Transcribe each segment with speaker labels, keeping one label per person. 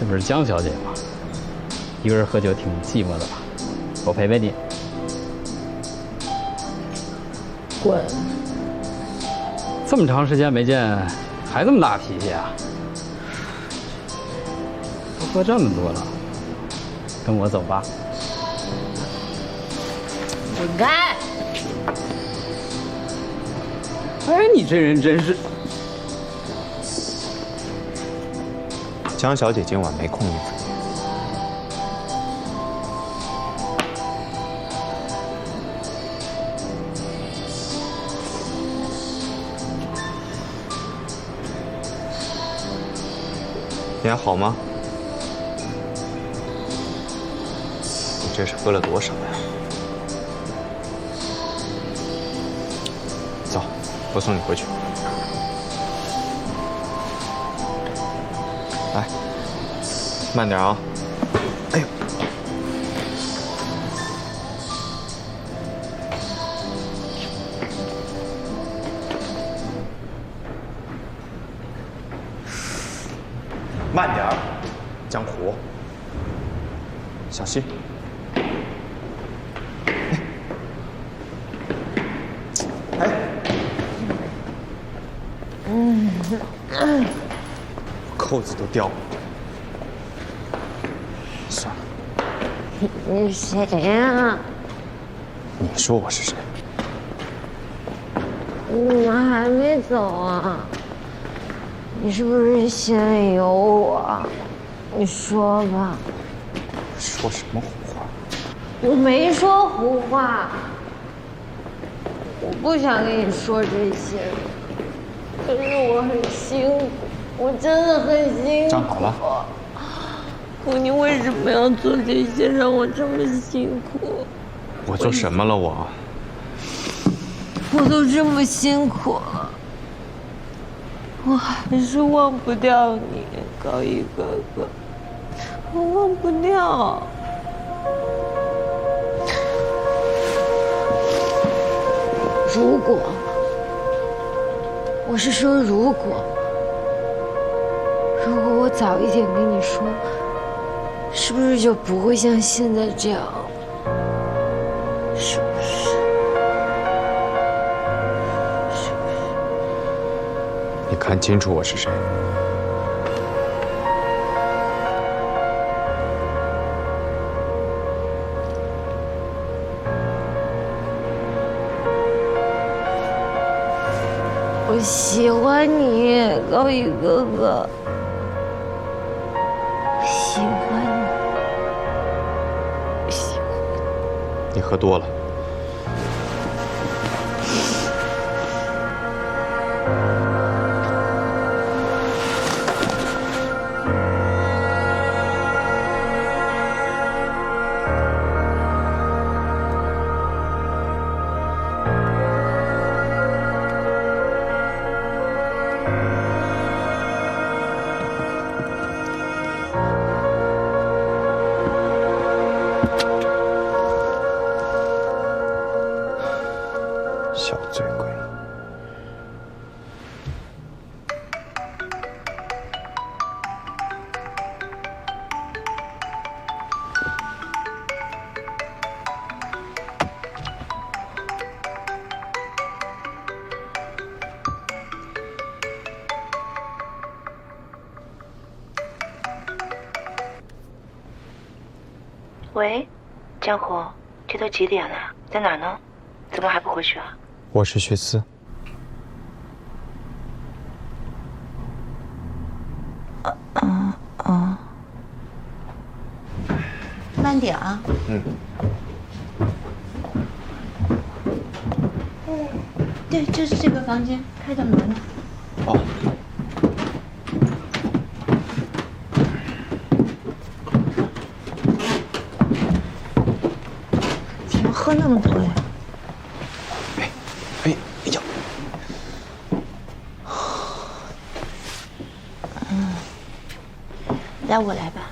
Speaker 1: 这不是江小姐吗？一个人喝酒挺寂寞的吧？我陪陪你。
Speaker 2: 滚！
Speaker 1: 这么长时间没见，还这么大脾气啊？都喝这么多了，跟我走吧。
Speaker 2: 滚开！
Speaker 1: 哎，你这人真是……
Speaker 3: 江小姐今晚没空应付你。你还好吗？你这是喝了多少呀？走，我送你回去。来，慢点啊！哎呦，慢点，江湖，小心！哎，扣子都掉了。算了，
Speaker 2: 你谁呀？
Speaker 3: 你说我是谁？
Speaker 2: 你们还没走啊？你是不是心里有我？你说吧。
Speaker 3: 说什么胡话？
Speaker 2: 我没说胡话，我不想跟你说这些，可是我很辛苦，我真的很辛苦。
Speaker 3: 站好了。
Speaker 2: 可你为什么要做这些，让我这么辛苦？
Speaker 3: 我做什么了我？
Speaker 2: 我都这么辛苦了，我还是忘不掉你，高一哥哥，我忘不掉。如果，我是说如果，如果我早一点跟你说，是不是就不会像现在这样？是不是？是不是？
Speaker 3: 你看清楚我是谁。
Speaker 2: 我喜欢你，高宇哥哥。喜欢你，喜欢你。
Speaker 3: 你喝多了。
Speaker 4: 喂，江湖，这都几点了？在哪呢？怎么还不回去啊？
Speaker 3: 我是徐思。
Speaker 4: 慢点啊。
Speaker 3: 嗯。
Speaker 4: 对，就是这个房间，开着门呢。
Speaker 3: 哦。
Speaker 4: 喝那么多呀？
Speaker 3: 哎，哎，哎呀，嗯
Speaker 4: 来，我来吧。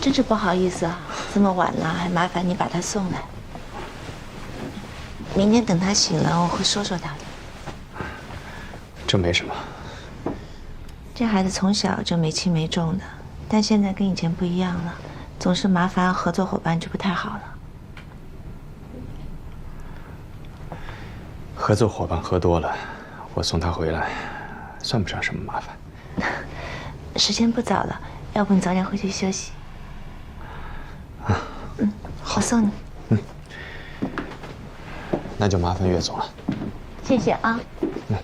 Speaker 4: 真是不好意思啊，这么晚了还麻烦你把他送来。明天等他醒了，我会说说他的。
Speaker 3: 这没什么。
Speaker 4: 这孩子从小就没轻没重的，但现在跟以前不一样了，总是麻烦合作伙伴就不太好了。
Speaker 3: 合作伙伴喝多了，我送他回来，算不上什么麻烦。
Speaker 4: 时间不早了，要不你早点回去休息。嗯，我送你。
Speaker 3: 嗯那就麻烦岳总了。
Speaker 4: 谢谢啊。
Speaker 3: 嗯。